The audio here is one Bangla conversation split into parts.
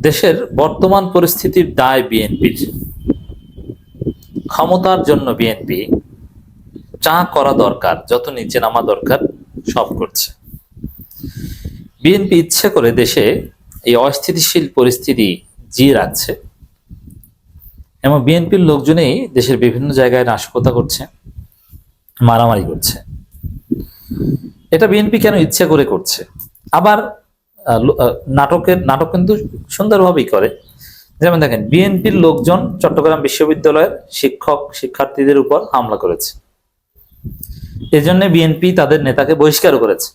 দেশের বর্তমান পরিস্থিতির দায় বিএনপির ক্ষমতার জন্য বিএনপি যা করা দরকার, যত নিচে নামা দরকার, সব করছে। বিএনপি ইচ্ছে করে দেশে এই অস্থিতিশীল পরিস্থিতি জিয়ে রাখছে। এবং বিএনপির লোকজনেই দেশের বিভিন্ন জায়গায় নাশকতা করছে, মারামারি করছে। এটা বিএনপি কেন ইচ্ছা করে করছে? আবার নাটকের, নাটক কিন্তু সুন্দরভাবেই করে। যেমন দেখেন, বিএনপির লোকজন চট্টগ্রাম বিশ্ববিদ্যালয়ের শিক্ষক, শিক্ষার্থীদের উপর হামলা করেছে। এজন্য বিএনপি তাদের নেতাকে বহিষ্কার করেছে।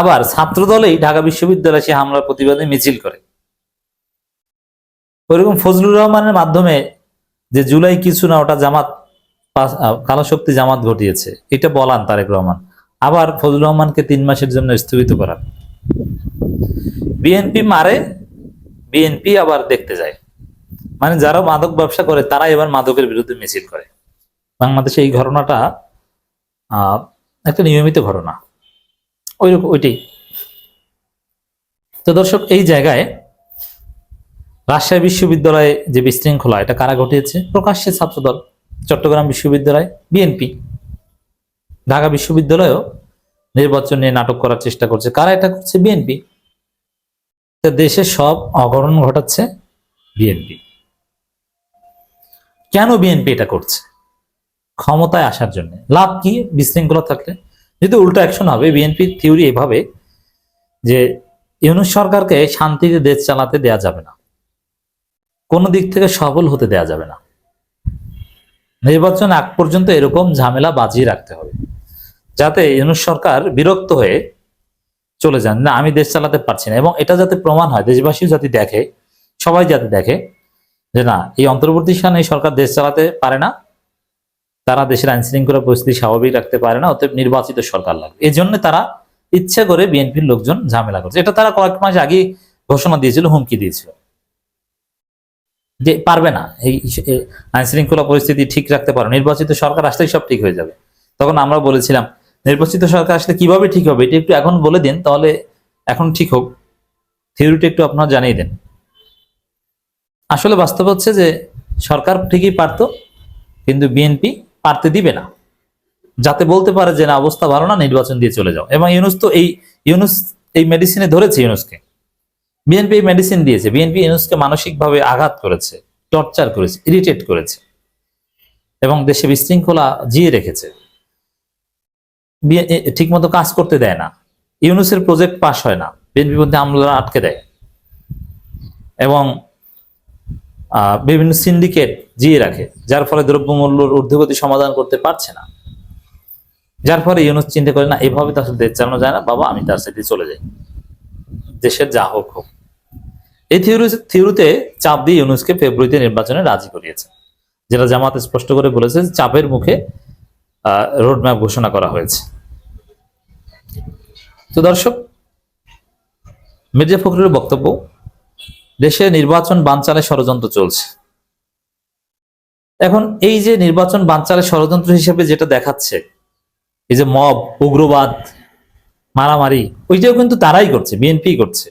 আবার ছাত্রদলেই ঢাকা বিশ্ববিদ্যালয়ে সে হামলার প্রতিবাদে মিছিল করে। ওইরকম ফজলুর রহমানের মাধ্যমে যে জুলাই কিছু না ওটা জামাত কালো শক্তি জামাত ঘটিয়েছে, এটা বলান তারেক রহমান। আবার ফজলুর রহমানকে তিন মাসের জন্য স্থগিত করান। বিএনপি মারে বিএনপি আবার দেখতে যায়। মানে যারা মাদক ব্যবসা করে তারা এবার মাদকের বিরুদ্ধে মিছিল করে। বাংলাদেশে এই ঘটনাটা একটা নিয়মিত ঘটনা। ওই ওইটাই। তো দর্শক, এই জায়গায় রাজশাহী বিশ্ববিদ্যালয়ে যে বিশৃঙ্খলা, এটা কারা ঘটিয়েছে? প্রকাশ্যে ছাত্রদল, চট্টগ্রাম বিশ্ববিদ্যালয় বিএনপি ঢাকা বিশ্ববিদ্যালয়েও নির্বাচন নিয়ে নাটক করার চেষ্টা করছে। কারা এটা করছে? বিএনপি দেশে সব অগরণ ঘটাচ্ছে বিএনপি কেন বিএনপি এটা করছে? ক্ষমতায় আসার জন্য। লাভ কি? বিশৃঙ্খলা থাকলে। যদি উল্টো অ্যাকশন হবে বিএনপি থিওরি এভাবে যে ইউনুস সরকারকে শান্তিতে দেশ চালাতে দেয়া যাবে না। কোনো দিক থেকে সফল হতে দেয়া যাবে না। নির্বাচন আগ পর্যন্ত এরকম ঝামেলা বাজিয়ে রাখতে হবে। যাতে ইউনুস সরকার বিরক্ত হয়ে চলে যান। না, আমি দেশ চালাতে পারছি না। এবং এটা যাতে প্রমাণ হয়, দেশবাসীও যাতে দেখে, সবাই যাতে দেখে যে না, এই অন্তর্বর্তী স্থানে এই সরকার দেশ চালাতে পারে না। তারা দেশের আইন শৃঙ্খলা পরিস্থিতি স্বাভাবিক রাখতে পারে না, অতএব নির্বাচিত সরকার লাগবে। এই জন্য তারা ইচ্ছে করে বিএনপির লোকজন ঝামেলা করছে। এটা তারা কয়েক মাস আগে ঘোষণা দিয়েছিল, হুমকি দিয়েছিল। যে পারবে না, এই এই আইন শৃঙ্খলা পরিস্থিতি ঠিক রাখতে পারো। নির্বাচিত সরকার আসলেই সব ঠিক হয়ে যাবে। তখন আমরা বলেছিলাম নির্বাচিত সরকার আসলে কীভাবে ঠিক হবে, এটা একটু এখন বলে দিন, তাহলে এখন ঠিক হোক। থিওরিটা একটু আপনারা জানিয়ে দেন। আসলে বাস্তব হচ্ছে যে সরকার ঠিকই পারতো, কিন্তু বিএনপি পারতে দিবে না। যাতে বলতে পারে যে না, অবস্থা ভালো না, নির্বাচন দিয়ে চলে যাও। এবং ইউনুস তো এই, ইউনুস এই মেডিসিনে ধরেছে ইউনুসকে। বিএনপি এই মেডিসিন দিয়েছে। বিএনপি ইউনুসকে মানসিকভাবে আঘাত করেছে টর্চার করেছে ইরিটেট করেছে। এবং দেশে বিশৃঙ্খলা জিয়ে রেখেছে। ঠিক মতো কাজ করতে দেয় না। ইউনুসের প্রজেক্ট পাস হয় না। বিএনপি মধ্যে আমলারা আটকে দেয়। এবং বিভিন্ন সিন্ডিকেট জিয়ে রাখে, যার ফলে দ্রব্যমূল্যর ঊর্ধ্বগতি সমাধান করতে পারছে না। যার ফলে ইউনুস চিন্তা করে, না, এভাবে তো আসলে দেশ চালানো যায় না। বাবা, আমি তার সাথে চলে যাই। দেশের যা হোক হোক। এই থিওরি থিওরিতে চাপ দিয়ে ইউনুসকে ফেব্রুয়ারিতে নির্বাচনে রাজি করিয়েছে। যেটা জামাত স্পষ্ট করে বলেছে, চাপের মুখে রোডম্যাপ ঘোষণা করা হয়েছে। তো দর্শক, মির্জা ফখরুলের বক্তব্য, দেশে নির্বাচন বানচালে ষড়যন্ত্র চলছে। এখন এই যে নির্বাচন বানচালে ষড়যন্ত্র হিসেবে যেটা দেখাচ্ছে, এই যে মব, উগ্রবাদ, মারামারি, ওইটাও কিন্তু তারাই করছে বিএনপি করছে।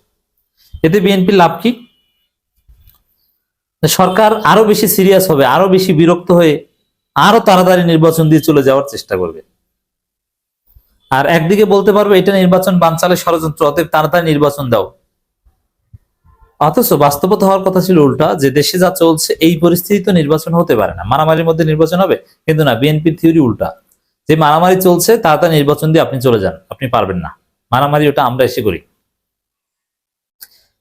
এতে বিএনপির লাভ কি? সরকার আরও বেশি সিরিয়াস হবে, আরও বেশি বিরক্ত হয়ে আরও তাড়াতাড়ি নির্বাচন দিয়ে চলে যাওয়ার চেষ্টা করবে। আর একদিকে বলতে পারবে, এটা নির্বাচন বানচালে ষড়যন্ত্র, অতএব তাড়াতাড়ি নির্বাচন দাও। অথচ বাস্তবতা হওয়ার কথা ছিল উল্টা, যে দেশে যা চলছে, এই পরিস্থিতি তো নির্বাচন হতে পারে না। মারামারির মধ্যে নির্বাচন হবে? কিন্তু না, বিএনপির থিওরি উল্টা। যে মারামারি চলছে, তাড়াতাড়ি নির্বাচন দিয়ে আপনি চলে যান, আপনি পারবেন না। মারামারি, ওটা আমরা এসে করি।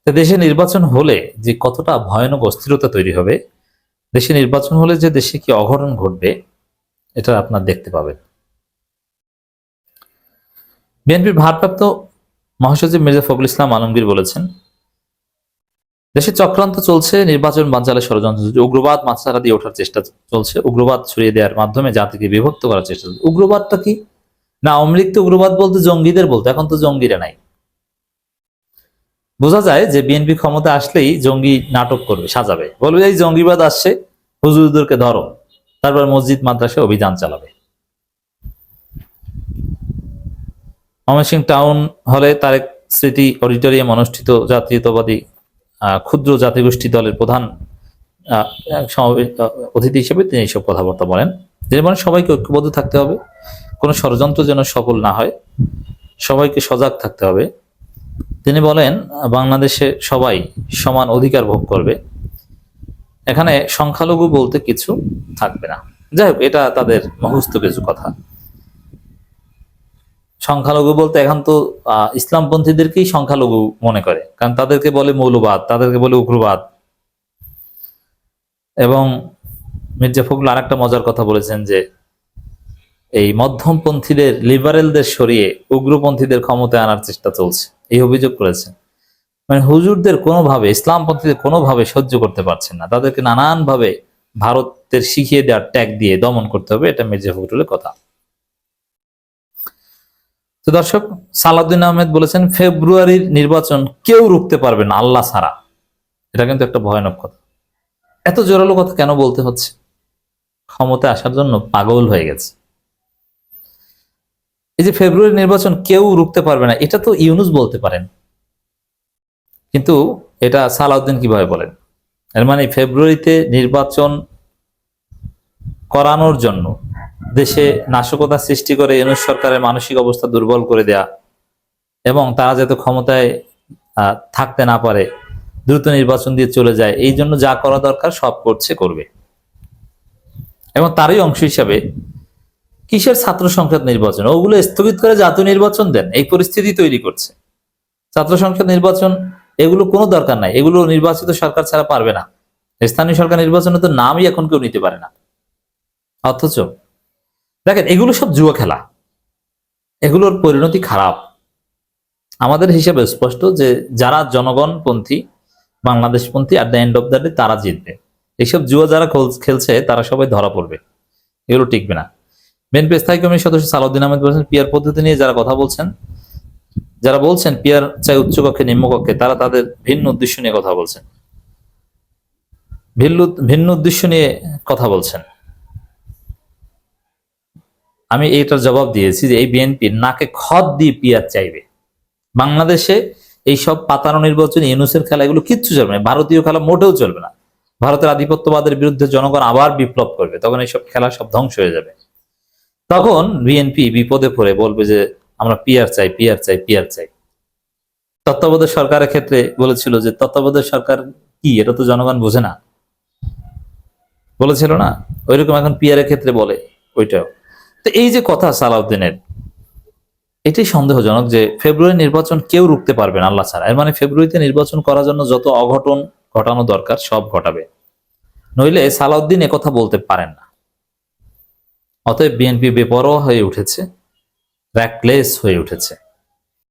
দেশে নির্বাচন হলে যে কতটা ভয়ানক অস্থিরতা তৈরি হবে দেশে নির্বাচন হলে যে দেশে কি অঘটন ঘটবে, এটা আপনার দেখতে পাবেন। বিএনপির ভারপ্রাপ্ত মহাসচিব মির্জা ফখরুল ইসলাম আলমগীর বলেছেন, দেশে চক্রান্ত চলছে, নির্বাচন বাঞ্চালে ষড়যন্ত্র উগ্রবাদ মাথাচাড়া দিয়ে ওঠার চেষ্টা চলছে, উগ্রবাদ ছড়িয়ে দেওয়ার মাধ্যমে জাতিকে বিভক্ত করার চেষ্টা চলছে। উগ্রবাদটা কি? না অমৃত উগ্রবাদ বলতে জঙ্গিদের বলতে, এখন তো জঙ্গিরা নাই। বোঝা যায় যে বিএনপি ক্ষমতা আসলেই জঙ্গি নাটক করবে, সাজাবে। বলবে, এই জঙ্গিবাদ আসছে, হুজুরদেরকে ধরো। তারপর মসজিদ মাদ্রাসা অভিযান চালাবে। ময়মনসিংহ টাউন হলে তারেক স্মৃতি অডিটোরিয়াম অনুষ্ঠিত জাতীয়তাবাদী ক্ষুদ্র জাতিগোষ্ঠী দলের প্রধান অতিথি হিসেবে তিনি এইসব কথাবার্তা বলেন। তিনি বলেন, সবাইকে ঐক্যবদ্ধ থাকতে হবে, কোনো ষড়যন্ত্র যেন সফল না হয়। সবাইকে সজাগ থাকতে হবে। তিনি বলেন, বাংলাদেশে সবাই সমান অধিকার ভোগ করবে। এখানে সংখ্যালঘু বলতে কিছু থাকবে না। যাই হোক, এটা তাদের মহস্ত কিছু কথা। সংখ্যালঘু বলতে এখন তো ইসলামপন্থীদেরকেই সংখ্যালঘু মনে করে। কারণ তাদেরকে বলে মৌলবাদ, তাদেরকে বলে উগ্রবাদ। এবং মির্জা ফখরুল আরেকটা মজার কথা বলেছেন যে এই মধ্যমপন্থীদের লিবারেলদের সরিয়ে উগ্রপন্থীদের ক্ষমতায় আনার চেষ্টা চলছে। এই অভিযোগ করেছেন। মানে হুজুরদের কোনোভাবে, ইসলামপন্থীদের কোনোভাবে সহ্য করতে পারছেন না। তাদেরকে নানানভাবে ভারতের শিখিয়ে দেওয়ার ট্যাগ দিয়ে দমন করতে হবে, এটা মির্জা ফখরুলের কথা। তো দর্শক, সালাউদ্দিন আহমেদ বলেছেন, ফেব্রুয়ারির নির্বাচন কেউ রুখতে পারবে না, আল্লাহ ছাড়া। এটা কিন্তু একটা ভয়ানক কথা। এত জোরালো কথা কেন বলতে হচ্ছে? ক্ষমতায় আসার জন্য পাগল হয়ে গেছে। এই যে ফেব্রুয়ারি নির্বাচন কেউ রুখতে পারবে না, এটা তো ইউনুস বলতে পারেন। কিন্তু এটা সালাউদ্দিন কীভাবে বলেন? এর মানে ফেব্রুয়ারিতে নির্বাচন করানোর জন্য দেশে নাশকতা সৃষ্টি করে ইউনুস সরকারের মানসিক অবস্থা দুর্বল করে দেয়া এবং তারা যাতে ক্ষমতায় থাকতে না পারে, দ্রুত নির্বাচন দিয়ে চলে যায়, এই জন্য যা করা দরকার সব করছে, করবে। এবং তারই অংশ হিসাবে কিসের ছাত্র সংসদ নির্বাচন? ওগুলো স্থগিত করে জাতীয় নির্বাচন দেন। এই পরিস্থিতি তৈরি করছে। ছাত্র সংসদ নির্বাচন, এগুলো কোনো দরকার নাই। এগুলো নির্বাচিত সরকার ছাড়া পারবে না। স্থানীয় সরকার নির্বাচনে তো নামই এখন কেউ নিতে পারে না। অথচ, দেখেন, এগুলো সব জুয়া খেলা। এগুলোর পরিণতি খারাপ। আমাদের হিসাবে স্পষ্ট যে, যারা জনগণপন্থী, বাংলাদেশপন্থী আর the end of the day তারা জিতবে। এইসব জুয়া যারা খেল- খেলছে, তারা সবাই ধরা পড়বে। এগুলো টিকবে না। বিএনপি স্থায়ী কমিটির সদস্য সালাউদ্দিন আহমেদ বলেছেন পিয়ার পদ্ধতি নিয়ে যারা কথা বলছেন, যারা বলছেন পিয়ার চাই উচ্চকক্ষে নিম্নকক্ষে তারা তাদের ভিন্ন উদ্দেশ্য নিয়ে কথা বলছেন। ভিন্ন ভিন্ন উদ্দেশ্য নিয়ে কথা বলছেন। আমি এইটার জবাব দিয়েছি যে এই বিএনপি নাকে খত দিয়ে পিয়ার চাইবে। বাংলাদেশে এইসব পাতানো নির্বাচন ইউনুসের খেলা, এগুলো কিচ্ছু চলবে না। ভারতীয় খেলা মোটেও চলবে না। ভারতের আধিপত্যবাদের বিরুদ্ধে জনগণ আবার বিপ্লব করবে। তখন এইসব খেলা সব ধ্বংস হয়ে যাবে। তখন বিএনপি বিপদে পড়ে বলবে যে, আমরা পিয়ার চাই পিয়ার চাই পিয়ার চাই। তত্ত্বাবধায়ক সরকারের ক্ষেত্রে বলেছিল যে, তত্ত্বাবধায়ক সরকার কি? এটা তো জনগণ বোঝে না। বলেছিল না? ওইরকম এখন পিয়ারের ক্ষেত্রে বলে ওইটাও। তো এই যে কথা সালাউদ্দিনের, এটাই সন্দেহজনক যে, ফেব্রুয়ারি নির্বাচন কেউ রুখতে পারবে না আল্লাহ ছাড়া। এর মানে ফেব্রুয়ারিতে নির্বাচন করার জন্য যত অঘটন ঘটানো দরকার সব ঘটাবে। নইলে সালাউদ্দিন কথা বলতে পারেন না। অতএব বিএনপি বেপরোয়া হয়ে উঠেছে র্যাকলেস হয়ে উঠেছে।